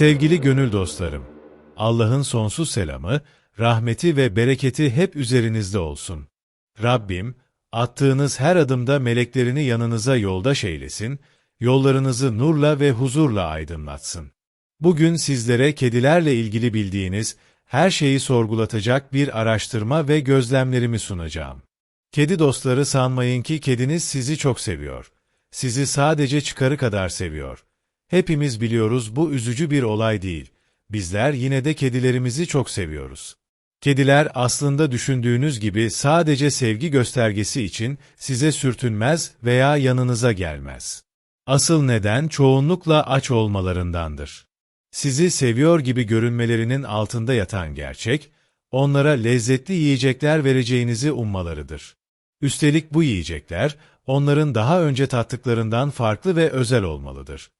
Sevgili gönül dostlarım, Allah'ın sonsuz selamı, rahmeti ve bereketi hep üzerinizde olsun. Rabbim, attığınız her adımda meleklerini yanınıza yoldaş eylesin, yollarınızı nurla ve huzurla aydınlatsın. Bugün sizlere kedilerle ilgili bildiğiniz her şeyi sorgulatacak bir araştırma ve gözlemlerimi sunacağım. Kedi dostları sanmayın ki kediniz sizi çok seviyor. Sizi sadece çıkarı kadar seviyor. Hepimiz biliyoruz bu üzücü bir olay değil. Bizler yine de kedilerimizi çok seviyoruz. Kediler aslında düşündüğünüz gibi sadece sevgi göstergesi için size sürtünmez veya yanınıza gelmez. Asıl neden çoğunlukla aç olmalarındandır. Sizi seviyor gibi görünmelerinin altında yatan gerçek, onlara lezzetli yiyecekler vereceğinizi ummalarıdır. Üstelik bu yiyecekler, onların daha önce tattıklarından farklı ve özel olmalıdır.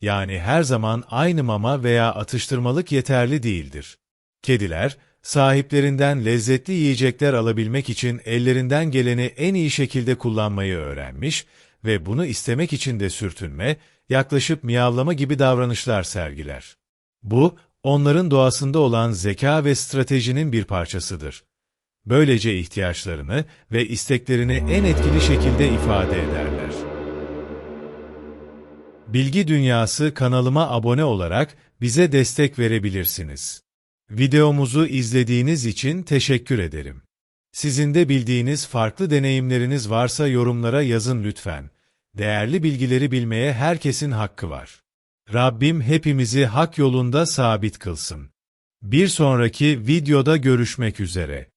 Yani her zaman aynı mama veya atıştırmalık yeterli değildir. Kediler, sahiplerinden lezzetli yiyecekler alabilmek için ellerinden geleni en iyi şekilde kullanmayı öğrenmiş ve bunu istemek için de sürtünme, yaklaşıp miyavlama gibi davranışlar sergiler. Bu, onların doğasında olan zeka ve stratejinin bir parçasıdır. Böylece ihtiyaçlarını ve isteklerini en etkili şekilde ifade ederler. Bilgi Dünyası kanalıma abone olarak bize destek verebilirsiniz. Videomuzu izlediğiniz için teşekkür ederim. Sizin de bildiğiniz farklı deneyimleriniz varsa yorumlara yazın lütfen. Değerli bilgileri bilmeye herkesin hakkı var. Rabbim hepimizi hak yolunda sabit kılsın. Bir sonraki videoda görüşmek üzere.